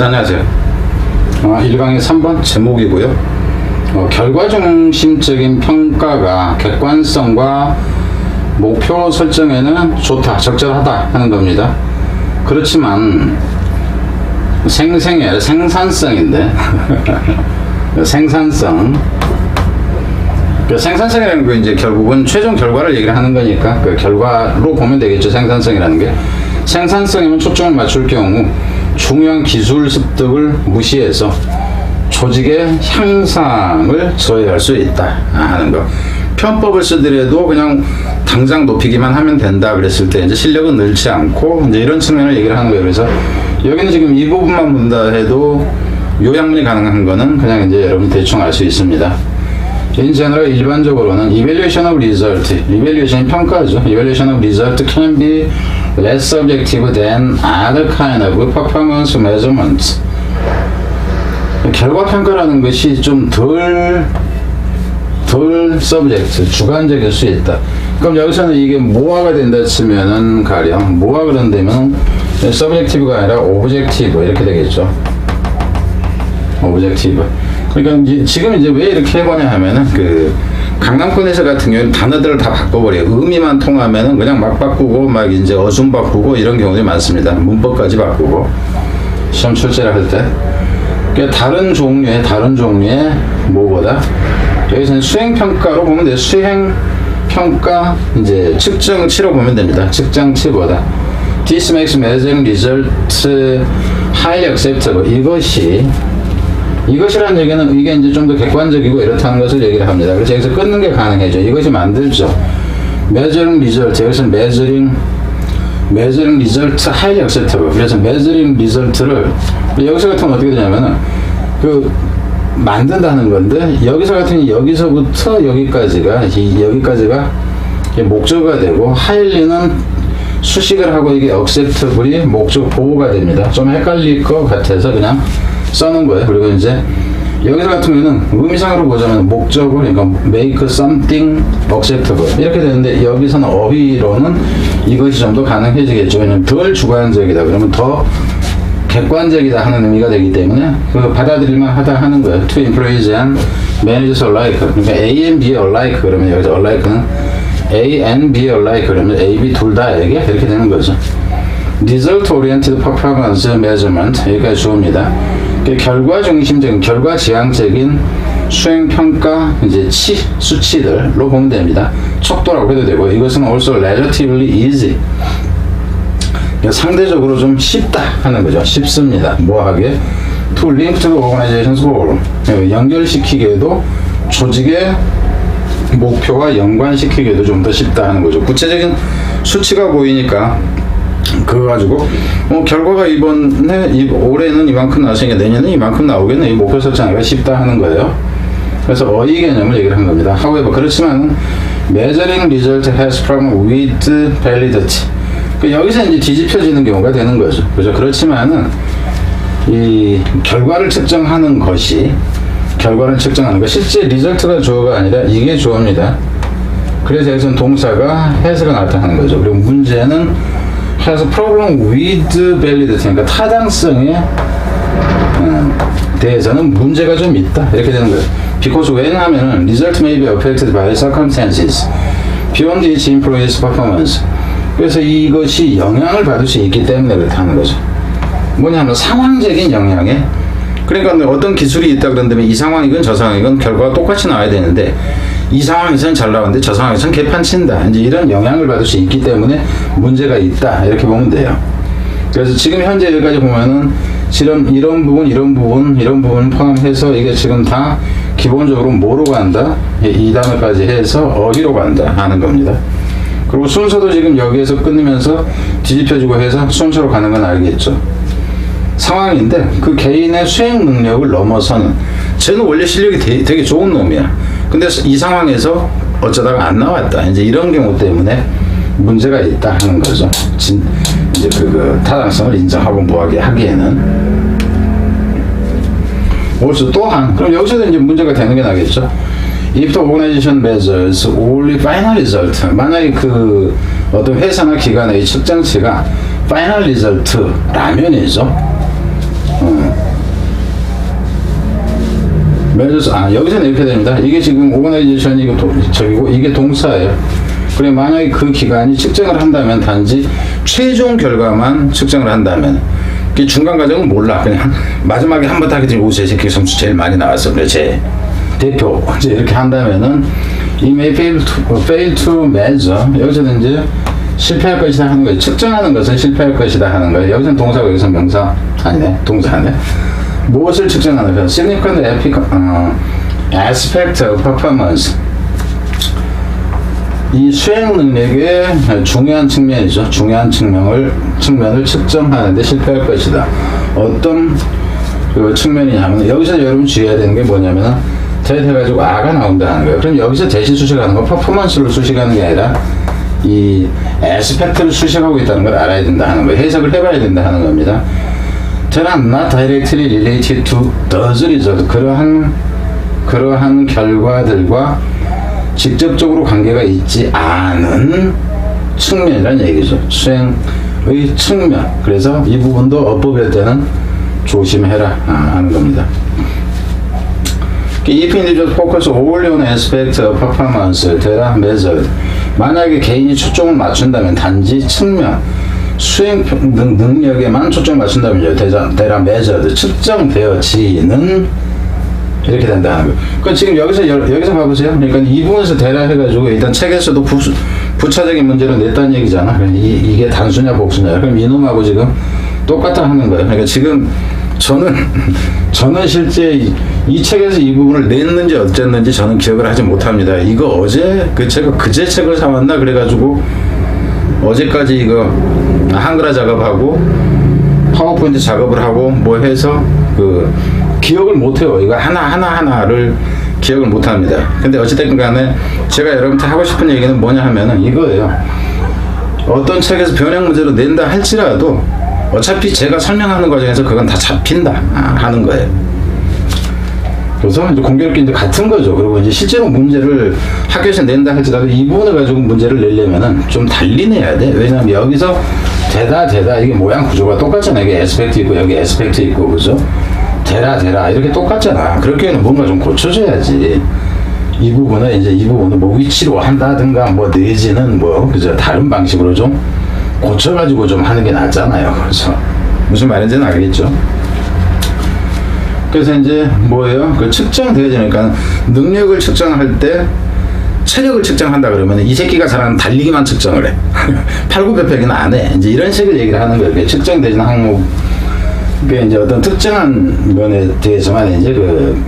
자, 안녕하세요. 어, 1강의 3번 제목이고요. 어, 결과 중심적인 평가가 객관성과 목표 설정에는 좋다, 적절하다 하는 겁니다. 그렇지만 아니라 생산성인데 생산성 그 생산성이라는 거 이제 결국은 최종 결과를 얘기를 하는 거니까 그 결과로 보면 되겠죠 생산성이라는 게 생산성이면 초점을 맞출 경우 중요한 기술 습득을 무시해서 조직의 향상을 저해할 수 있다 하는 거 편법을 쓰더라도 그냥 당장 높이기만 하면 된다 그랬을 때 이제 실력은 늘지 않고 이제 이런 측면을 얘기를 하는 거예요 그래서 여기는 지금 이 부분만 본다 해도 요약문이 가능한 거는 그냥 이제 여러분 대충 알 수 있습니다. General, 일반적으로는 evaluation of result, evaluation 평가죠. evaluation of result can be less subjective than other kind of performance measurements. 결과 평가라는 것이 좀덜덜 서브젝트 주관적일 수 있다. 그럼 여기서는 이게 모아가 된다 치면은 가령 모아 그런다면 서브젝티브가 아니라 오브젝티브 이렇게 되겠죠. 오브젝티브. 그러니까 이제 지금 이제 왜 이렇게 해보냐 하면은 그 강남권에서 같은 경우는 단어들을 다 바꿔버려요. 의미만 통하면은 그냥 막 바꾸고 막 이제 어순 바꾸고 이런 경우들이 많습니다. 문법까지 바꾸고 시험 출제를 할 때. 그러니까 다른 종류의 다른 종류의 뭐보다 여기서는 수행 평가로 보면 돼요. 수행 평가 이제 측정치로 보면 됩니다. 측정치보다 This makes measuring results highly acceptable. 이것이 이것이라는 얘기는 이게 이제 좀 더 객관적이고 이렇다는 것을 얘기를 합니다. 그래서 여기서 끊는 게 가능해져. 이것이 만들죠. measuring result 여기서 measuring measuring result highly acceptable. 그래서 measuring result를 여기서 같은 건 어떻게 되냐면은 그 만든다는 건데 여기서 같은 여기서부터 여기까지가 이 여기까지가 이게 목적어가 되고 하일리는 수식을 하고 이게 acceptable이 목적 보호가 됩니다. 좀 헷갈릴 것 같아서 그냥 써놓은 거예요. 그리고 이제 여기서 같은 경우는 의미상으로 보자면 목적을 그러니까 make something acceptable 이렇게 되는데 여기서는 어휘로는 이것이 좀 더 가능해지겠죠. 왜냐면 덜 주관적이다 그러면 더 객관적이다 하는 의미가 되기 때문에 그 받아들일만 하다 하는 거예요. To employees and managers alike. 그러니까 A and B alike 그러면 여기서 alike는 A and B alike 그러면 A, B 둘 다에게 이렇게 되는 거죠. Result oriented performance measurement 여기까지 주어입니다. 그 결과 중심적인 결과 지향적인 수행 평가 이제 치 수치들로 보면 됩니다. 척도라고 해도 되고 이것은 also relatively easy 그러니까 상대적으로 좀 쉽다 하는 거죠. 쉽습니다. 뭐 하게? To link to the organization's goal. 예, 연결시키기에도 조직의 목표와 연관시키기에도 좀 더 쉽다 하는 거죠. 구체적인 수치가 보이니까 그거 가지고 어, 결과가 이번에 이, 올해는 이만큼 나왔으니까 내년에 이만큼 나오겠네 이 목표 설정하기가 쉽다 하는 거예요. 그래서 어휘 개념을 얘기를 한 겁니다. however 그렇지만 measuring result has problem with validity. 그 여기서 이제 뒤집혀지는 경우가 되는 거죠. 그죠? 그렇지만은 이 결과를 측정하는 것이 결과를 측정하는 것 실제 리절트가 주어가 아니라 이게 주어입니다. 그래서 여기서는 동사가 has가 나타나는 거죠. 그리고 문제는 has problem with validity 그러니까 타당성에 음, 대해서는 문제가 좀 있다 이렇게 되는 거예요. Because when 하면은 result may be affected by circumstances beyond its employee's performance. 그래서 이것이 영향을 받을 수 있기 때문에 그렇다는 거죠. 뭐냐면 상황적인 영향에 그러니까 어떤 기술이 있다 그런다면 이 상황이건 저 상황이건 결과가 똑같이 나와야 되는데 이 상황에서는 잘 나왔는데 저 상황에서는 개판 친다. 이제 이런 영향을 받을 수 있기 때문에 문제가 있다. 이렇게 보면 돼요. 그래서 지금 현재 여기까지 보면은 지금 이런 부분, 이런 부분, 이런 부분 포함해서 이게 지금 다 기본적으로 뭐로 간다? 예, 이 단어까지 해서 어디로 간다 하는 겁니다. 그리고 순서도 지금 여기에서 끊으면서 뒤집혀지고 해서 순서로 가는 건 알겠죠. 상황인데 그 개인의 수행 능력을 넘어서는 쟤는 원래 실력이 되, 되게 좋은 놈이야. 근데 이 상황에서 어쩌다가 안 나왔다. 이제 이런 경우 때문에 문제가 있다 하는 거죠. 진, 이제 그, 그 타당성을 인정하고 뭐하게 하기에는. also 또한 그럼 여기서도 이제 문제가 되는 게 나겠죠. If the organization measures only final result, 만약에 그 어떤 회사나 기관의 이 측정치가 final result라면이죠. 메저스 아 여기서는 이렇게 됩니다. 이게 지금 이거 도, 저기고 이게 동사예요. 그래 만약에 그 기간이 측정을 한다면 단지 최종 결과만 측정을 한다면 그 중간 과정은 몰라 그냥 마지막에 한 번 하게 되면 오세 새끼 점수 제일 많이 나왔어 그래 제 대표 이제 이렇게 한다면은 이 may fail to, fail to measure 여기서는 이제 실패할 것이다 하는 거예요. 측정하는 것은 실패할 것이다 하는 거예요. 여기서는 동사고 여기서 명사 아니네 동사네. 무엇을 측정하는 까 significant 어, aspect of performance 이 수행 능력의 중요한 측면이죠. 중요한 측면을 측면을 측정하는데 실패할 것이다. 어떤 그 측면이냐면 여기서 여러분 주의해야 되는 게 뭐냐면은 대해가지고 아가 나온다는 거예요. 그럼 여기서 대신 수식하는 건 퍼포먼스를 수식하는 게 아니라 이 에스펙트를 수식하고 있다는 걸 알아야 된다 하는 거예요. 해석을 해봐야 된다 하는 겁니다. 저는 not directly related to does result 그러한 그러한 결과들과 직접적으로 관계가 있지 않은 측면이라는 얘기죠. 수행의 측면. 그래서 이 부분도 어법일 때는 조심해라 아, 하는 겁니다. If individuals focus only on aspect of performance, 대라 measured. 만약에 개인이 초점을 맞춘다면 단지 측면, 수행 능, 능력에만 초점을 맞춘다면요. 대라, 대라 measured. 측정되어지는 이렇게 된다는 거예요. 그러니까 지금 여기서 여, 여기서 봐보세요. 그러니까 이 부분에서 대라 해가지고 일단 책에서도 부, 부차적인 문제를 냈다는 얘기잖아. 그러니까 이, 이게 단수냐 복수냐. 그럼 이놈하고 지금 똑같아 하는 거예요. 그러니까 지금 저는 저는 실제 이, 이 책에서 이 부분을 냈는지 어쨌는지 저는 기억을 하지 못합니다. 이거 어제 그 제가 그제 책을 사왔나 그래가지고 어제까지 이거 한글화 작업하고 파워포인트 작업을 하고 뭐 해서 그 기억을 못해요. 이거 하나 하나 하나를 기억을 못합니다. 근데 어찌됐든 간에 제가 여러분한테 하고 싶은 얘기는 뭐냐 하면은 이거예요. 어떤 책에서 변형 문제로 낸다 할지라도 어차피 제가 설명하는 과정에서 그건 다 잡힌다 아, 하는 거예요. 그래서 이제 공교롭게 이제 같은 거죠. 그리고 이제 실제로 문제를 학교에서 낸다 할지라도 이 부분을 가지고 문제를 내려면은 좀 달리 내야 돼. 왜냐면 여기서 대다 대다 이게 모양 구조가 똑같잖아. 이게 에스펙트 있고 여기 에스펙트 있고 그죠? 대라 대라 이렇게 똑같잖아. 그렇게는 뭔가 좀 고쳐줘야지. 이 부분은 이제 이 부분은 뭐 위치로 한다든가 뭐 내지는 뭐 그저 다른 방식으로 좀 고쳐가지고 좀 하는 게 낫잖아요. 그래서 무슨 말인지는 알겠죠. 그래서 이제 뭐예요? 그 측정되어지니까 능력을 측정할 때 체력을 측정한다 그러면 이 새끼가 잘하는 달리기만 측정을 해. 팔굽혀펴기는 안 해. 이제 이런 식의 얘기를 하는 거예요. 측정되는 항목. 그 이제 어떤 특정한 면에 대해서만 이제 그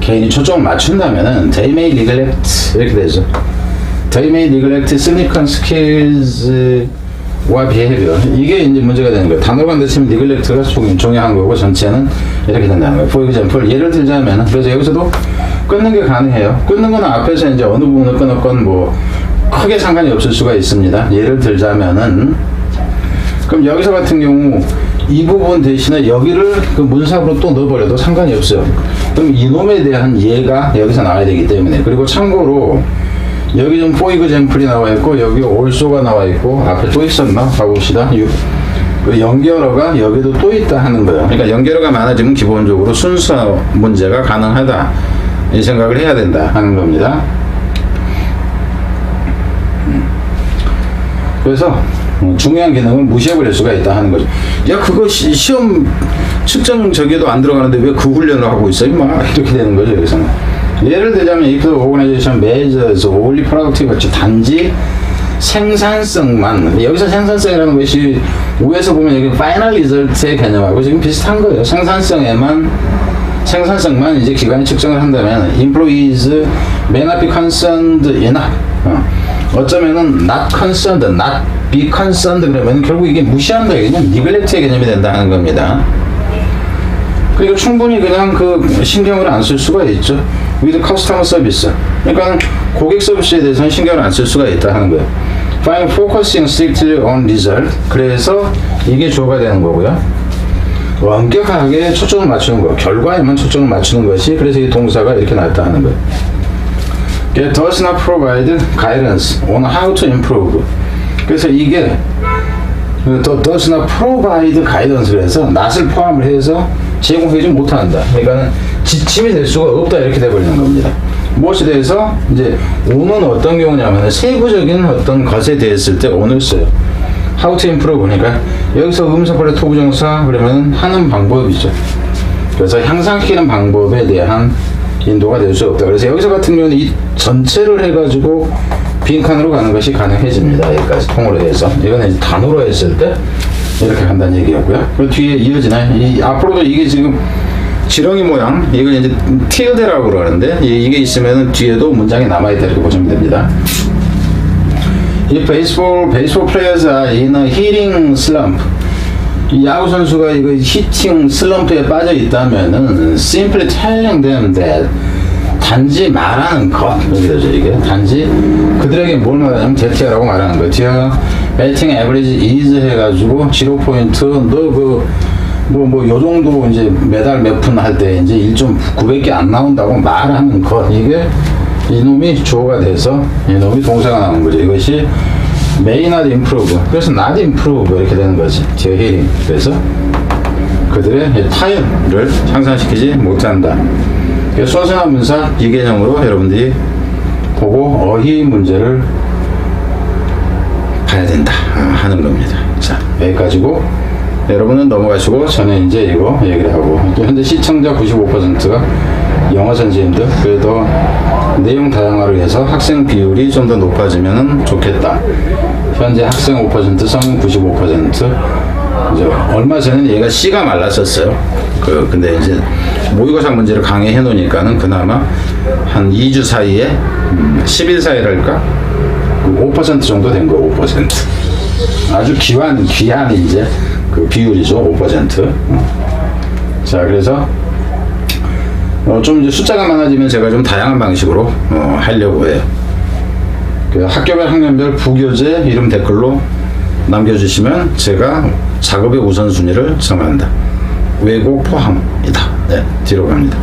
개인이 초점을 맞춘다면은 they may neglect 이렇게 되죠. they may neglect significant skills 와 behavior 이게 이제 문제가 되는 거예요. 단어가 대치면 neglect가 종- 종이한 거고 전체는 이렇게 된다는 거예요. For example 예를 들자면 그래서 여기서도 끊는 게 가능해요. 끊는 건 앞에서 이제 어느 부분을 끊었건 뭐 크게 상관이 없을 수가 있습니다. 예를 들자면은 그럼 여기서 같은 경우 이 부분 대신에 여기를 그 문sab으로 또 넣어버려도 상관이 없어요. 그럼 이놈에 대한 예가 여기서 나와야 되기 때문에 그리고 참고로 여기 좀 포이그 잼플이 나와 있고 여기 올소가 나와 있고 앞에 또 있었나 봐봅시다. 유- 그 연결어가 여기도 또 있다 하는 거예요. 그러니까 연결어가 많아지면 기본적으로 순서 문제가 가능하다 이 생각을 해야 된다 하는 겁니다. 그래서 어, 중요한 기능을 무시해버릴 수가 있다 하는 거죠. 야 그거 시, 시험 측정 저기도 안 들어가는데 왜 그 훈련을 하고 있어? 막 이렇게 되는 거죠 여기서는. 예를 들자면 if the organization measures only productivity 단지 생산성만 여기서 생산성이라는 것이 위에서 보면 여기 final result의 개념하고 지금 비슷한 거예요. 생산성에만 생산성만 이제 기관이 측정을 한다면 employees may not be concerned enough. 어. 어쩌면은 not concerned, not be concerned 그러면 결국 이게 무시한다 개념, neglect의 개념이 된다는 겁니다. 그리고 충분히 그냥 그 신경을 안 쓸 수가 있죠. With customer service. 그러니까 고객 서비스에 대해서는 신경을 안 쓸 수가 있다 하는 거예요. By focusing strictly on result. 그래서 이게 주어가 되는 거고요. 엄격하게 초점을 맞추는 거, 결과에만 초점을 맞추는 것이 그래서 이 동사가 이렇게 나왔다 하는 거예요. It does not provide guidance on how to improve. 그래서 이게 또 does not provide guidance를 해서 not을 포함을 해서 제공해주지 못한다. 그러니까 지침이 될 수가 없다 이렇게 돼버리는 겁니다. 무엇에 대해서 이제 오는 어떤 경우냐면 세부적인 어떤 것에 대했을 때 오늘 써요. how to improve 그러니까 여기서 음성벌의 토부정사 그러면 하는 방법이죠. 그래서 향상시키는 방법에 대한 인도가 될 수 없다. 그래서 여기서 같은 경우는 이 전체를 해가지고 빈칸으로 가는 것이 가능해집니다. 여기까지 통으로 해서 이거는 단어로 했을 때 이렇게 간다는 얘기였고요. 그 뒤에 이어지나요? 이 앞으로도 이게 지금 지렁이 모양 이걸 이제 티어대라고 그러는데 이- 이게 있으면은 뒤에도 문장이 남아있다 이렇게 보시면 됩니다. 이 베이스볼 베이스볼 a hitting slump 이 야구 선수가 이거 히팅 슬럼프에 빠져 있다면은 simply telling them that 단지 말하는 것 이렇게 되죠 이게 단지 그들에게 뭘 말하냐면 대티아라고 말하는 거예요 배팅 에버리지 is 해가지고 0포인트 너그 뭐, 뭐, 요 정도 이제 매달 몇 푼 할 때 이제 1.900개 안 나온다고 말하는 것. 이게 이놈이 주어가 돼서 이놈이 동사가 나오는 거죠. 이것이 not improve. 그래서 not improve 이렇게 되는 거지. hearing. 그래서 그들의 타협을 향상시키지 못한다. 순수한 문사 이 개념으로 여러분들이 보고 어휘 문제를 봐야 된다 아, 하는 겁니다. 자 여기까지고 여러분은 넘어가시고 저는 이제 이거 얘기를 하고 또 현재 시청자 95%가 영어 선생님들 그래도 내용 다양화를 해서 학생 비율이 좀 더 높아지면 좋겠다. 현재 학생 5% 성인 95% 이제 얼마 전에는 얘가 씨가 말랐었어요. 그 근데 이제 모의고사 문제를 강의해 놓으니까는 그나마 한 2주 사이에 음, 10일 사이랄까 5% 정도 된 거, 5%. 아주 귀한, 귀한 이제 그 비율이죠, 5%. 음. 자, 그래서 어, 좀 이제 숫자가 많아지면 제가 좀 다양한 방식으로 어, 하려고 해요. 그 학교별 학년별 부교재 이름 댓글로 남겨주시면 제가 작업의 우선순위를 정한다. 왜곡 포함이다. 네, 뒤로 갑니다.